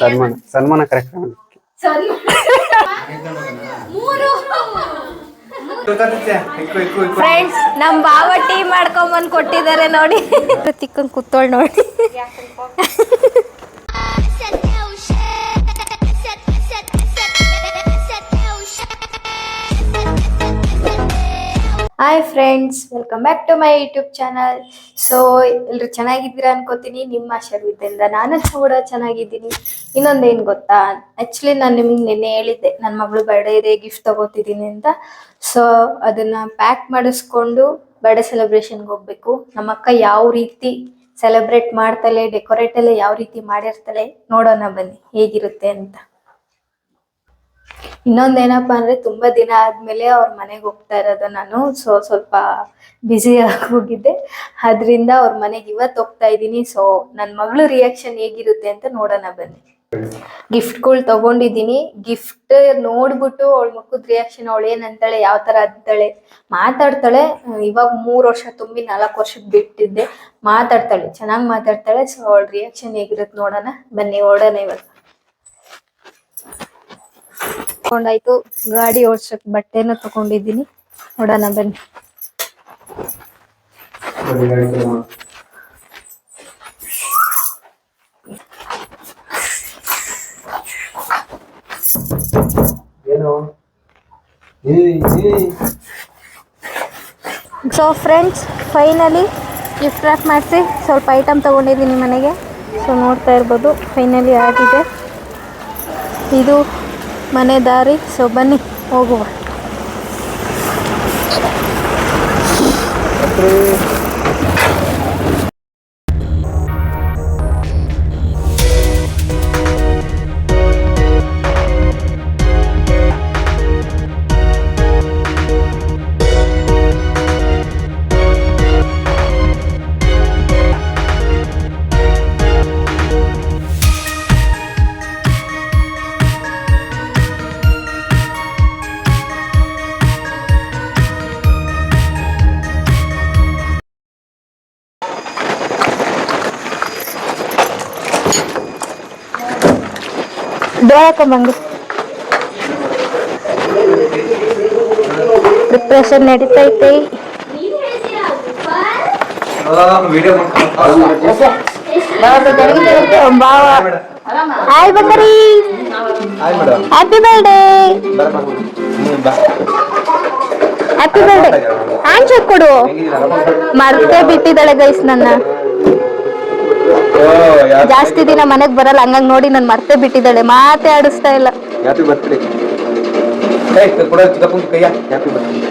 ಸನ್ಮಾನ ಸನ್ಮಾನ ಕಾರ್ಯಕ್ರಮ. ಫ್ರೆಂಡ್ಸ್ ನಮ್ ಬಾವ ಟೀ ಮಾಡ್ಕೊಂಬಂದ್ ಕೊಟ್ಟಿದ್ದಾರೆ ನೋಡಿ. ತಿಕ್ಕಂಗ್ ಕೂತೋಳ್ ನೋಡಿ. Hi friends welcome back to my YouTube channel so ಎಲ್ಲರೂ ಚೆನ್ನಾಗಿದ್ದೀರಾ ಅನ್ಕೋತೀನಿ. ನಿಮ್ಮ ಆಶೀರ್ವಾದದಿಂದ ನಾನು ಕೂಡ ಚೆನ್ನಾಗಿದ್ದೀನಿ. ಇನ್ನೊಂದೇನು ಗೊತ್ತಾ? ಆ್ಯಕ್ಚುಲಿ ನಾನು ನಿಮಗೆ ನಿನ್ನೆ ಹೇಳಿದ್ದೆ ನನ್ನ ಮಗಳು ಬರ್ಡೇ ಇದೆ ಗಿಫ್ಟ್ ತಗೋತಿದ್ದೀನಿ ಅಂತ. ಸೊ ಅದನ್ನ ಪ್ಯಾಕ್ ಮಾಡಿಸ್ಕೊಂಡು ಬರ್ಡೇ ಸೆಲೆಬ್ರೇಷನ್ಗೆ ಹೋಗ್ಬೇಕು. ನಮ್ಮ ಅಕ್ಕ ಯಾವ ರೀತಿ ಸೆಲೆಬ್ರೇಟ್ ಮಾಡ್ತಾಳೆ ಡೆಕೋರೇಟಲ್ಲೇ ಯಾವ ರೀತಿ ಮಾಡಿರ್ತಾಳೆ ನೋಡೋಣ ಬನ್ನಿ, ಹೇಗಿರುತ್ತೆ ಅಂತ. ಇನ್ನೊಂದೇನಪ್ಪ ಅಂದ್ರೆ ತುಂಬಾ ದಿನ ಆದ್ಮೇಲೆ ಅವ್ರ ಮನೆಗೆ ಹೋಗ್ತಾ ಇರೋದು ನಾನು. ಸೊ ಸ್ವಲ್ಪ ಬ್ಯುಸಿ ಆಗಿ ಹೋಗಿದ್ದೆ. ಅದರಿಂದ ಅವ್ರ ಮನೆಗೆ ಇವತ್ತು ಹೋಗ್ತಾ ಇದ್ದೀನಿ. ಸೊ ನನ್ನ ಮಗಳು ರಿಯಾಕ್ಷನ್ ಹೇಗಿರುತ್ತೆ ಅಂತ ನೋಡೋಣ ಬನ್ನಿ. ಗಿಫ್ಟ್ಗಳು ತಗೊಂಡಿದ್ದೀನಿ. ಗಿಫ್ಟ್ ನೋಡ್ಬಿಟ್ಟು ಅವಳ ಮುಖದ ರಿಯಾಕ್ಷನ್ ಅವಳು ಏನಂತಾಳೆ ಯಾವ ತರ ಅಂತಾಳೆ ಮಾತಾಡ್ತಾಳೆ. ಇವಾಗ ಮೂರು ವರ್ಷ ತುಂಬಿ ನಾಲ್ಕು ವರ್ಷಕ್ಕೆ ಬಿಟ್ಟಿದ್ದೆ. ಮಾತಾಡ್ತಾಳೆ, ಚೆನ್ನಾಗಿ ಮಾತಾಡ್ತಾಳೆ. ಸೊ ಅವಳ ರಿಯಾಕ್ಷನ್ ಹೇಗಿರುತ್ತೆ ನೋಡೋಣ. ಬನ್ನಿ, ಓಡೋಣ ಇವಾಗ. ತಗೊಂಡಾಯ್ತು. ಗಾಡಿ ಓಡ್ಸಕ್ ಬಟ್ಟೆನೂ ತಗೊಂಡಿದ್ದೀನಿ. ನೋಡೋಣ ಬನ್ನಿ. So friends finally gift wrap ಮಾಡಿಸಿ ಸ್ವಲ್ಪ ಐಟಮ್ ತೊಗೊಂಡಿದ್ದೀನಿ ಮನೆಗೆ. ಸೊ ನೋಡ್ತಾ ಇರ್ಬೋದು ಫೈನಲಿ ಆಗಿದೆ. ಇದು ಮನೆ ದಾರಿ ಸೊ ಬನ್ನಿ ಹೋಗುವ. ಹಾಕೊಂಬಂದು ಪ್ರಿಪ್ರೇಷನ್ ನಡೀತೈತೆ ವಿಡಿಯೋ ಬಾವ ಹಾಯ್ ಬಂದರಿ hi madam happy birthday happy birthday hand shake ಕೊಡು ಮರ್ತೇ ಬಿಟ್ಟಿದ್ದಾಳೆ ಗೈಸ್ ನನ್ನ ಜಾಸ್ತಿ ದಿನ ಮನೆಗ್ ಬರಲ್ಲ ಹಂಗಂಗ್ ನೋಡಿ ನನ್ ಮರ್ತೆ ಬಿಟ್ಟಿದ್ದಾಳೆ ಮಾತೇ ಆಡಿಸ್ತಾ ಇಲ್ಲ. ಹ್ಯಾಪಿ ಬರ್ತ್ಡೇ ಏಯ್ ಕೊಡ ತಗೊಂಡು ಕೈಯ ಹ್ಯಾಪಿ ಬರ್ತ್ಡೇ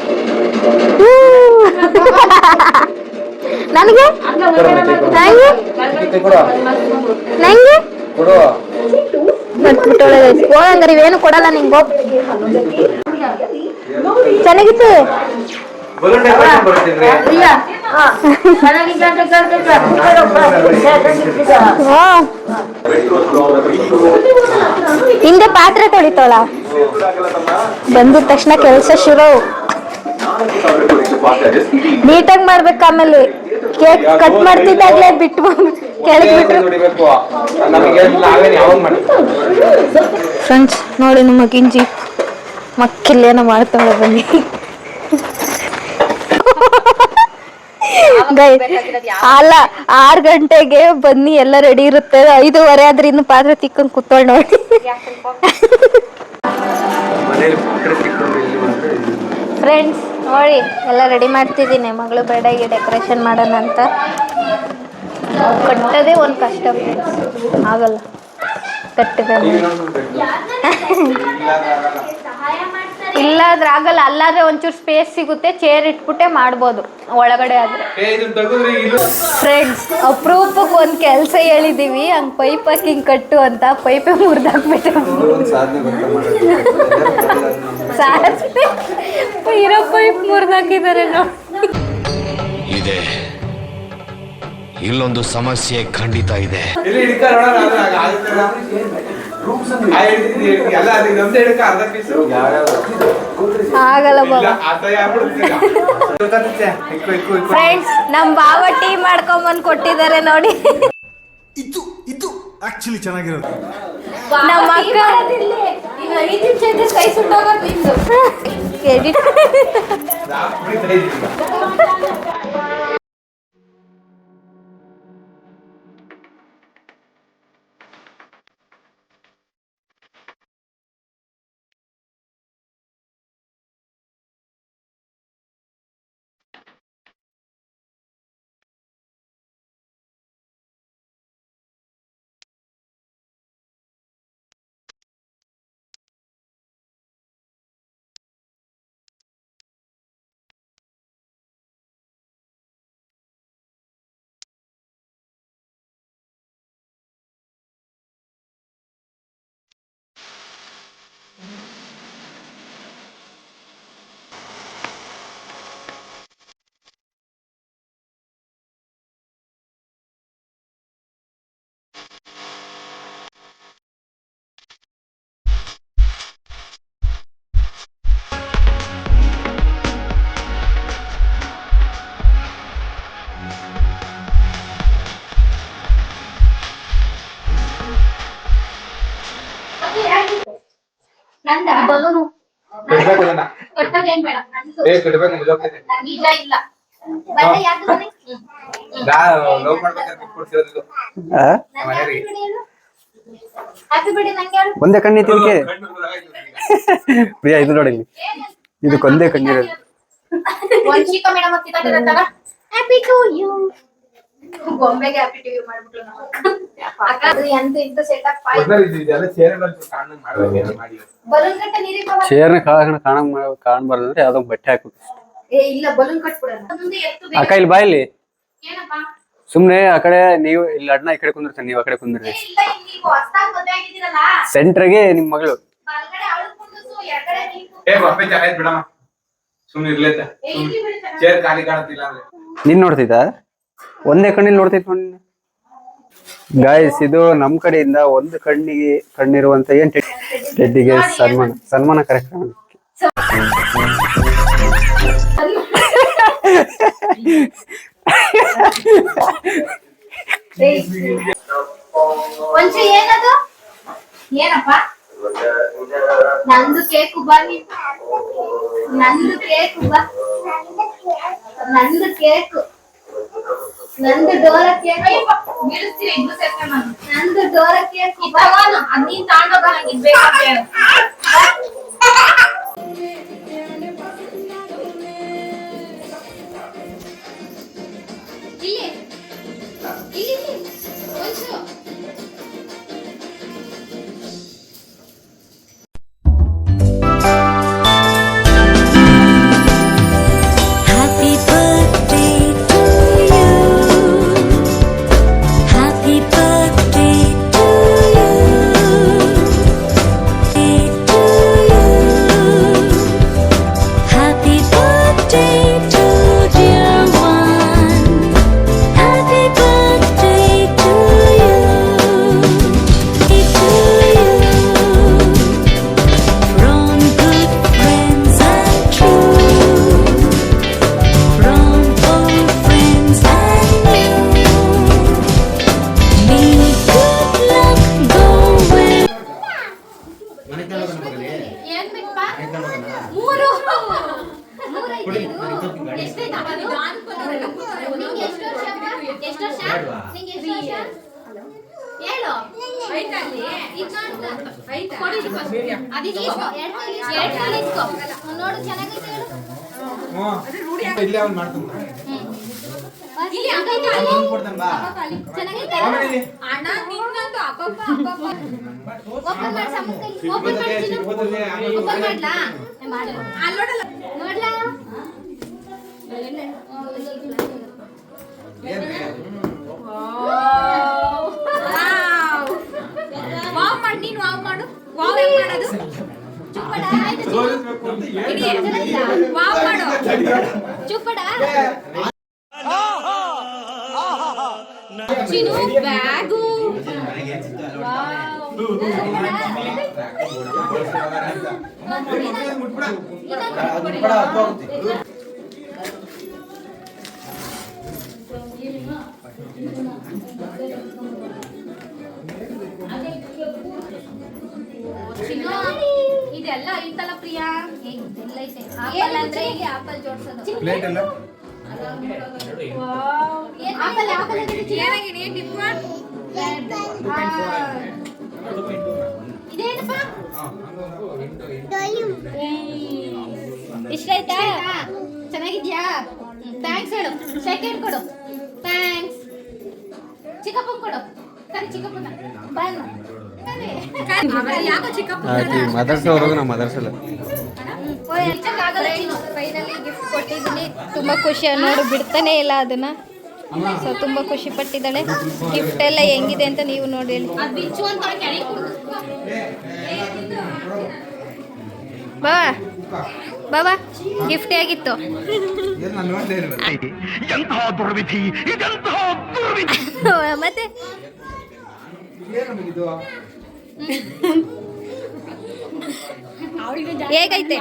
ನನಗೆ? ನಂಗೆ? ಕೈ ಕೊಡು. ನಂಗೆ ಕೊಡು ಮರ್ತ್ಬಿಟ್ಟವಳೆ ಹೋಗಂಗಾರೆ ಇವೇನು ಕೊಡಲ್ಲ ನಿಂಗೆ. ಹೋಗ್ ಚೆನ್ನಾಗಿತ್ತು ಹಿಂದೆ ಪಾತ್ರೆ ತೊಳಿತಾಳ. ಬಂದ ತಕ್ಷಣ ಕೆಲಸ ಶುರು. ನೀಟಾಗಿ ಮಾಡ್ಬೇಕು ಆಮೇಲೆ. ಕೇಕ್ ಕಟ್ ಮಾಡ್ತಿದ್ದಾಗ್ಲೇ ಬಿಟ್ಟು ಕೆಳಗೆ ಬಿಟ್ರು ನೋಡಿಬೇಕು ನಮಗೆ ನಾವೇನು ಯಾವಾಗ ಮಾಡಿ ಫ್ರೆಂಡ್ಸ್ ನೋಡಿ ನಮ್ಮ ಗಿಂಜಿ. ಮಕ್ಕಿಲ್ಲೇನೋ ಮಾಡ್ತಾಳೆ ಬನ್ನಿ. Guys, ಅಲ್ಲ ಆರ್ ಗಂಟೆಗೆ ಬನ್ನಿ ಎಲ್ಲ ರೆಡಿ ಇರುತ್ತೆ. ಐದೂವರೆ ಆದ್ರೆ ಇನ್ನು ಪಾತ್ರೆ ತಿಕ್ಕಂಗ್ ಕೂತ್ಕೊಳ್ಳಿ ನೋಡಿ. ಫ್ರೆಂಡ್ಸ್ ನೋಡಿ ಎಲ್ಲ ರೆಡಿ ಮಾಡ್ತಿದ್ದೀನಿ. ಮಗಳು ಬರ್ಡೇಗೆ ಡೆಕೋರೇಷನ್ ಮಾಡೋಣ ಅಂತ. ಕಟ್ಟೋದೇ ಒಂದು ಕಷ್ಟ ಫ್ರೆಂಡ್ಸ್ ಆಗಲ್ಲ. ಕಟ್ಟಿದ ಇಲ್ಲಾದ್ರೆ ಆಗಲ್ಲ ಅಲ್ಲಾದ್ರೆ ಒಂಚೂರು ಸ್ಪೇಸ್ ಸಿಗುತ್ತೆ ಚೇರ್ ಇಟ್ಬಿಟ್ಟೆ ಮಾಡ್ಬೋದು ಒಳಗಡೆ ಆದ್ರೆ. ಫ್ರೆಂಡ್ಸ್ ಅಪರೂಪಕ್ಕೆ ಒಂದು ಕೆಲಸ ಹೇಳಿದೀವಿ ಹಂಗ್ ಪೈಪ್ ಹಾಕಿ ಹಿಂಗೆ ಕಟ್ಟು ಅಂತ ಪೈಪೇ ಮುರಿದಾಕ್ಬಿಟ್ಟೆ. ಸಾಧನೆ ಸಾಧ್ಯ ಇರೋ ಪೈಪ್ ಮುರಿದಾಕಿದ್ದಾರೆ ನೋಡಿ. ಇದೆ. ಇಲ್ಲೊಂದು ಸಮಸ್ಯೆ ಖಂಡಿತ ಇದೆ. ಆಗಲ್ಲ ಫ್ರೆಂಡ್ಸ್ ನಮ್ ಬಾವ ಟೀ ಮಾಡ್ಕೊಂಬಂದ್ ಕೊಟ್ಟಿದ್ದಾರೆ ನೋಡಿ. ಇದು ಇದು ಆಕ್ಚುಲಿ ಚೆನ್ನಾಗಿರೋದು. ನಮ್ಮ ಅಕ್ಕ ಎಡಿಟ್ ಒಂದೇ ಕಣ್ಣಿ ತಿಳ್ಕೆ. ಪ್ರಿಯಾ ಇದು ನೋಡಿ ಒಂದೇ ಕಣ್ಣಿರೋದು ಗೊಂಬೆಗೆ ಮಾಡ್ಬಿಟ್ಲು ಅಕ್ಕ ಅದು ಎಂತ ಇಂತ ಸೆಟಪ್ ಬಲೂನ್ ಕಟ್ಟ ನೀರಿಗೆ ಚೇರ್ನ ಕಾಣಂಗ್ ಕಾಣಬಾರ್ದು ಅಂದ್ರೆ ಯಾವ್ದೋ ಬಟ್ಟೆ ಹಾಕ್ಬೇಕು ಏ ಇಲ್ಲ ಬಲೂನ್ ಕಟ್ಬಿಡೋಣ. ಮುಂದೆ ಎತ್ತು ಬೇರೆ. ಅಕ್ಕ ಇಲ್ಲಿ ಬಾ ಇಲ್ಲಿ. ಏನಪ್ಪ? ಸುಮ್ನೆ ಆ ಕಡೆ ನೀವು ಇಲ್ಲಿ ಅಣ್ಣ ಈ ಕಡೆ ಕುಂದಿರ್ತೀನಿ ನೀವು ಆ ಕಡೆ ಏ ಕುಂದಿರ್ರಿ ಇಲ್ಲ ಇಲ್ಲಿ ನೀವು ಹೊಸ್ದಾಗ್ ಮದ್ವೆ ಆಗಿದ್ದೀರಲ್ಲ? ಸೆಂಟ್ರಿಗೆ ನಿಮ್ ಮಗಳು. ಬಲ್ಗಡೆ ಅವಳು ಎಡಗಡೆ ಚೇರ್ ಖಾಲಿ ಅಂದ್ರೆ. ನೀನ್ ನೋಡ್ತಿದ್ದ? ಒಂದೇ ಕಣ್ಣಿಲ್ ನೋಡ್ತಿತ್ತು ನೋಡಿ ಗಾಯ್ಸ್ ಇದು ನಮ್ ಕಡೆಯಿಂದ ಒಂದು ಕಣ್ಣಿಗೆ ಕಣ್ಣಿರುವಂತ ಏನ್ ಟೆಡ್ಡಿಗೆ ಸನ್ಮಾನ ಸನ್ಮಾನ ಕಾರ್ಯಕ್ರಮ. ನಂದು ಕೇಕು ನಂದು ಕೇಕು ಕೇಕು. ನಂದು ಡೋರ ಕೇಕ್ ನಿಲ್ಲಿಸ್ತೀರಿ ಇಬ್ರು ಸೇರ್ಕೊಂಡು ನಂದು ಡೋರ ಕೇಕ್ ನೀನ್ ತಗೊಂಡೋಗ ನಂಗೆ ಇಲ್ಲೇ ಅವ್ನು ಮಾಡ್ತಾನೆ. ಓಪನ್ ಮಾಡು ವಾವ್. ಮಾಡಿ ನೀನು ವಾವ್ ಮಾಡು. ವಾವ್ ಹೆಂಗ್ ಮಾಡೋದು? ಚುಪ್ಪಡ? ವಾವ್ ಮಾಡು. ಚುಪ್ಪಡ. ಚಿನು ಬ್ಯಾಗು. ಮುಟ್ಬಿಡ. ಎಲ್ಲ ಐತಲ್ಲ ಪ್ರಿಯಾ? ಎಲ್ಲ ಐತೆ. ಆಪಲ್ ಅಂದ್ರೆ ಇಲ್ಲಿ ಆಪಲ್ ಜೋಡ್ಸೋದು. ಪ್ಲೇಟ್ ಎಲ್ಲ ಆಪಲ್ ಆಪಲ್ ಏನಾಗಿದೆ ಏನ್ ಡಿಪ್ ಇದೇನಪ್ಪ? ಇಷ್ಟ ಆಯ್ತಾ? ಚೆನ್ನಾಗಿದ್ಯಾ? ಥ್ಯಾಂಕ್ಸ್ ಹೇಳು. ಸೆಕೆಂಡ್ ಕೊಡು. ಚಿಕ್ಕಪ್ಪನ್ ಕೊಡು ಕರಿ ಚಿಕ್ಕಪ್ಪನ ಬನ್ ಯಾಕೋ ಚಿಕ್ಕಪ್ಪ ಮದರ್ಸ ಅವ್ರಿಗೆ ನಾವು ಮದರ್ಸಲ್ಲ ಫೈನಲಿ ಗಿಫ್ಟ್ ಕೊಟ್ಟಿದ್ದೀನಿ ತುಂಬ ಖುಷಿ ನೋಡು ಬಿಡ್ತಾನೆ ಇಲ್ಲ ಅದನ್ನ ಸೊ ತುಂಬಾ ಖುಷಿ ಪಟ್ಟಿದ್ದಾಳೆ ಗಿಫ್ಟ್ ಎಲ್ಲ ಹೆಂಗಿದೆ ಅಂತ ನೀವು ನೋಡಿ ಹೇಳಿ ಬಾ ಬಾಬಾ ಗಿಫ್ಟ್ ಆಗಿತ್ತು ಮತ್ತೆ? ಹೇಗೈತೆ?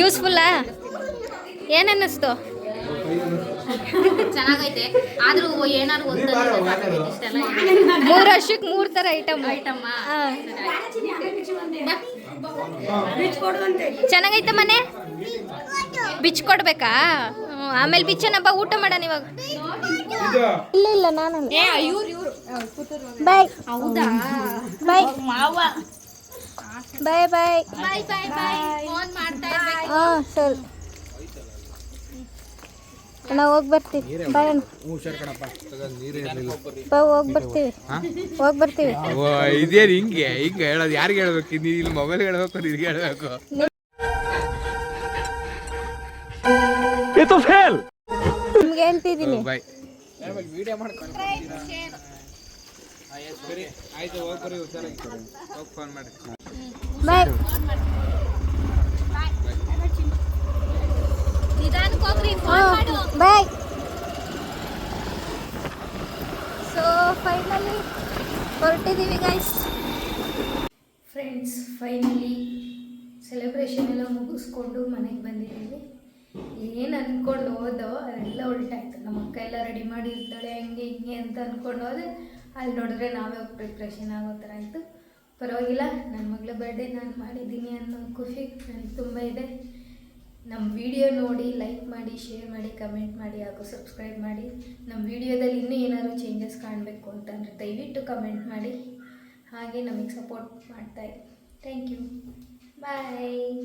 ಯೂಸ್ಫುಲ್ಲಾ ಏನನ್ನಿಸ್ತು? ಚೆನ್ನಾಗೈತೆ. ಆದ್ರೂ ಏನಾದ್ರು ಒಂದು ಮೂರ್ ಮೂರು ವರ್ಷಕ್ಕೆ ಮೂರು ತರ ಐಟಮ್ ಐಟಮ್ಮ ಚೆನ್ನಾಗೈತೆ ಮನೆ? ಬಿಚ್ ಕೊಡ್ಬೇಕಾ? ಆಮೇಲೆ ಬಿಚ್ಚನಪ್ಪ ಊಟ ಮಾಡೋಣ ಇವಾಗ. ಇಲ್ಲ ಇಲ್ಲ ನಾನು ಬಾಯ್ ಹೌದಾ? ಬಾಯ್ ಮಾವ. ಬಾಯ್ ಬಾಯ್ ಬಾಯ್ ಬಾಯ್ ಬಾಯ್ ಫೋನ್ ಮಾಡ್ತಾ ಇರ್ಬೇಕು. ಹಾಂ ಸರಿ. ಅಣ್ಣ ಹೋಗಿ ಬರ್ತೀವಿ. ಬಾಯ್ ಅಣ್ಣ. ಬಾ ಹೋಗಿ ಬರ್ತೀವಿ. ಹೋಗಿ ಬರ್ತೀವಿ. ಇದೇನು ಹಿಂಗೆ? ಹಿಂಗೆ ಹೇಳೋದು. ಯಾರಿಗೆ ಹೇಳ್ಬೇಕು? ನೀನು ಇಲ್ಲಿ ಮೊಬೈಲ್ ಹೇಳ್ಬೇಕು ನಿನ್ಗೆ ಹೇಳ್ಬೇಕು. ನಿಮ್ಗೆ ಹೇಳ್ತಿದ್ದೀನಿ ಬಾಯ್ ವಿಡಿಯೋ ಮಾಡ್ಕೊಂಡು ಆಯ್ತು ಹೋಗ್ಬರಿ ಹುಷಾರಾಗಿ ಹೋಗಿ ಫೋನ್ ಮಾಡಿ ಬಾಯ್ ನಿಧಾನಕ್ಕೆ ಹೋಗ್ರಿ ಫೋನ್ ಮಾಡು ಬಾಯ್. ಸೊ ಫೈನಲಿ ಹೊರಟಿದ್ದೀವಿ ಗೈಸ್ ಫ್ರೆಂಡ್ಸ್ ಫೈನಲಿ ಸೆಲೆಬ್ರೇಷನ್ ಎಲ್ಲ ಮುಗಿಸ್ಕೊಂಡು ಮನೆಗೆ ಬಂದಿದ್ದೀವಿ. ಏನು ಅಂದ್ಕೊಂಡು ಹೋದೋ ಅದೆಲ್ಲ ಉಲ್ಟಾಯ್ತು. ನಮ್ಮ ಅಕ್ಕ ಎಲ್ಲ ರೆಡಿ ಮಾಡಿರ್ತಾಳೆ, ಹಂಗೆ, ಹಿಂಗೆ ಅಂತ ಅಂದ್ಕೊಂಡು ಹೋದೆ. ಅಲ್ಲಿ ನೋಡಿದ್ರೆ ನಾವೇ ಪ್ರಿಪ್ರೇಷನ್ ಆಗೋ ಥರ ಆಯಿತು. ಪರವಾಗಿಲ್ಲ ನನ್ನ ಮಗಳ ಬರ್ಡೇ ನಾನು ಮಾಡಿದ್ದೀನಿ ಅನ್ನೋ ಖುಷಿ ನನಗೆ ತುಂಬ ಇದೆ. ನಮ್ಮ ವಿಡಿಯೋ ನೋಡಿ ಲೈಕ್ ಮಾಡಿ ಶೇರ್ ಮಾಡಿ ಕಮೆಂಟ್ ಮಾಡಿ, ಹಾಗೂ ಸಬ್ಸ್ಕ್ರೈಬ್ ಮಾಡಿ. ನಮ್ಮ ವಿಡಿಯೋದಲ್ಲಿ ಇನ್ನೂ ಏನಾದರೂ ಚೇಂಜಸ್ ಕಾಣಬೇಕು ಅಂತಂದರೆ ದಯವಿಟ್ಟು ಕಮೆಂಟ್ ಮಾಡಿ. ಹಾಗೆ ನಮಗೆ ಸಪೋರ್ಟ್ ಮಾಡ್ತಾಯಿರಿ ಥ್ಯಾಂಕ್ ಯು ಬಾಯ್